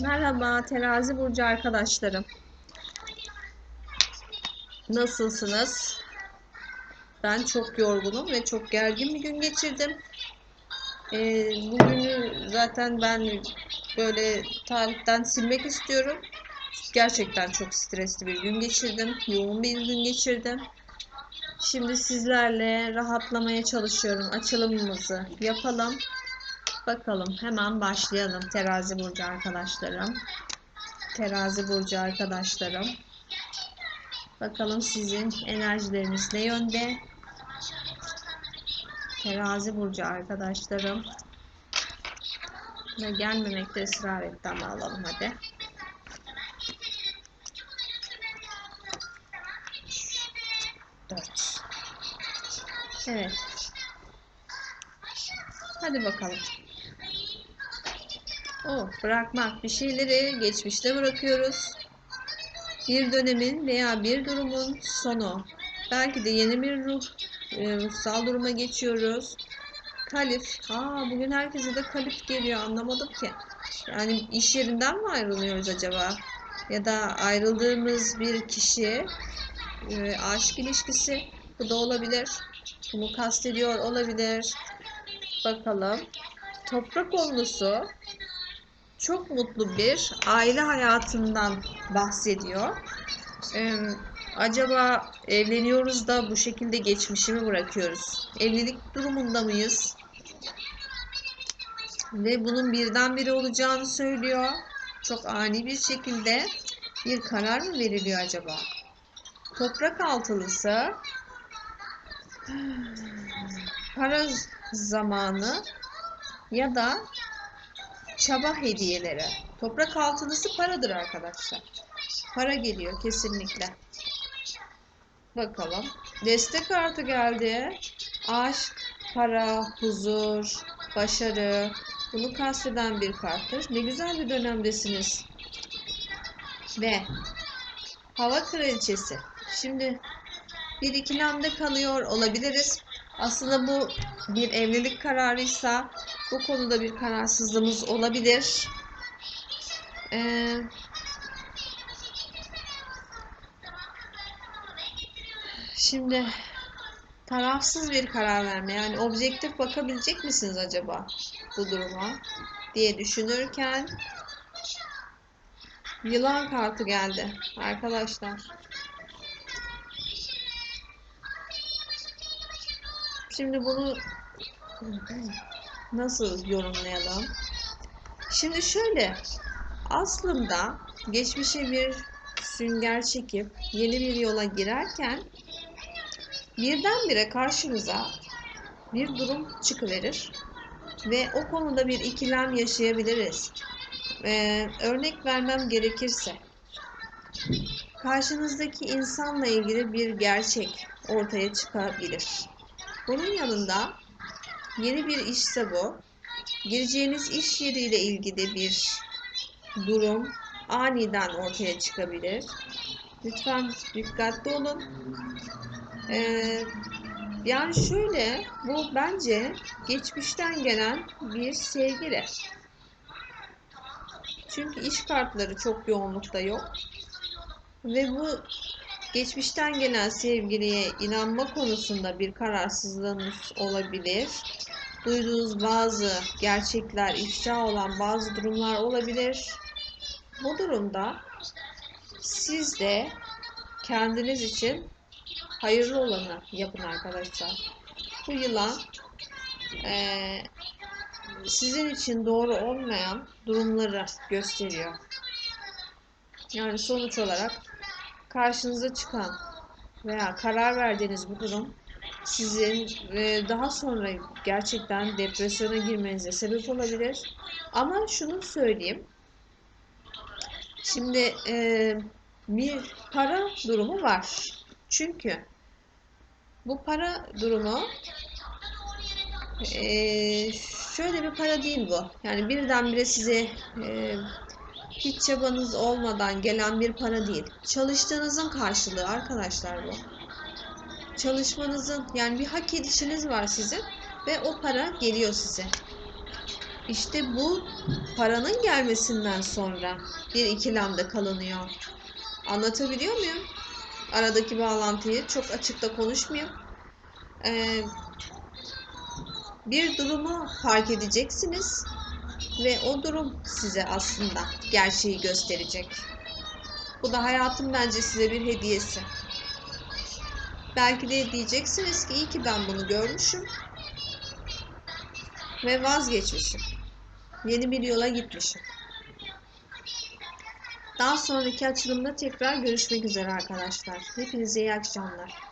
Merhaba terazi burcu arkadaşlarım. Nasılsınız? Ben çok yorgunum ve çok gergin bir gün geçirdim. Ee, bugünü zaten ben böyle tarihten silmek istiyorum. Gerçekten çok stresli bir gün geçirdim. Yoğun bir gün geçirdim. Şimdi sizlerle rahatlamaya çalışıyorum. Açılımımızı yapalım. Bakalım hemen başlayalım terazi burcu arkadaşlarım. Terazi burcu arkadaşlarım. Bakalım sizin enerjileriniz ne yönde? Terazi burcu arkadaşlarım. Ve gelmemekte ısrar etti ama alalım hadi. Dört. Evet. Hadi bakalım. Oh, bırakmak. Bir şeyleri geçmişte bırakıyoruz. Bir dönemin veya bir durumun sonu. Belki de yeni bir ruh, e, ruhsal duruma geçiyoruz. Kalif. Aa, bugün herkese de kalif geliyor. Anlamadım ki. Yani iş yerinden mi ayrılıyoruz acaba? Ya da ayrıldığımız bir kişi, e, aşk ilişkisi. Bu da olabilir. Bunu kastediyor olabilir. Bakalım. Toprak onlusu çok mutlu bir aile hayatından bahsediyor. Ee, acaba evleniyoruz da bu şekilde geçmişimi bırakıyoruz? Evlilik durumunda mıyız? Ve bunun birdenbire olacağını söylüyor. Çok ani bir şekilde bir karar mı veriliyor acaba? Toprak altılısı para zamanı ya da çaba hediyeleri. Toprak altılısı paradır arkadaşlar. Para geliyor kesinlikle. Bakalım. Destek kartı geldi. Aşk, para, huzur, başarı. Bunu kasteden bir karttır. Ne güzel bir dönemdesiniz. Ve hava kraliçesi. Şimdi bir ikilemde kalıyor olabiliriz. Aslında bu bir evlilik kararıysa bu konuda bir kararsızlığımız olabilir. Ee, şimdi tarafsız bir karar verme yani objektif bakabilecek misiniz acaba bu duruma diye düşünürken yılan kartı geldi arkadaşlar. Şimdi bunu nasıl yorumlayalım? Şimdi şöyle aslında geçmişe bir sünger çekip yeni bir yola girerken birdenbire karşınıza bir durum çıkıverir ve o konuda bir ikilem yaşayabiliriz. Ee, örnek vermem gerekirse karşınızdaki insanla ilgili bir gerçek ortaya çıkabilir. Bunun yanında yeni bir işse bu. Gireceğiniz iş yeriyle ilgili bir durum aniden ortaya çıkabilir. Lütfen dikkatli olun. Ee, yani şöyle, bu bence geçmişten gelen bir sevgili. Çünkü iş kartları çok yoğunlukta yok. Ve bu geçmişten gelen sevgiliye inanma konusunda bir kararsızlığınız olabilir. Duyduğunuz bazı gerçekler, ifşa olan bazı durumlar olabilir. Bu durumda siz de kendiniz için hayırlı olanı yapın arkadaşlar. Bu yılan e, sizin için doğru olmayan durumları gösteriyor. Yani sonuç olarak karşınıza çıkan veya karar verdiğiniz bu durum sizin e, daha sonra gerçekten depresyona girmenize sebep olabilir. Ama şunu söyleyeyim. Şimdi e, bir para durumu var. Çünkü bu para durumu e, şöyle bir para değil bu. Yani birdenbire size hiç çabanız olmadan gelen bir para değil. Çalıştığınızın karşılığı arkadaşlar bu. Çalışmanızın yani bir hak edişiniz var sizin ve o para geliyor size. İşte bu paranın gelmesinden sonra bir ikilemde kalınıyor. Anlatabiliyor muyum? Aradaki bağlantıyı çok açıkta konuşmayayım. Ee, bir durumu fark edeceksiniz ve o durum size aslında gerçeği gösterecek. Bu da hayatın bence size bir hediyesi. Belki de diyeceksiniz ki iyi ki ben bunu görmüşüm ve vazgeçmişim. Yeni bir yola gitmişim. Daha sonraki açılımda tekrar görüşmek üzere arkadaşlar. Hepinize iyi akşamlar.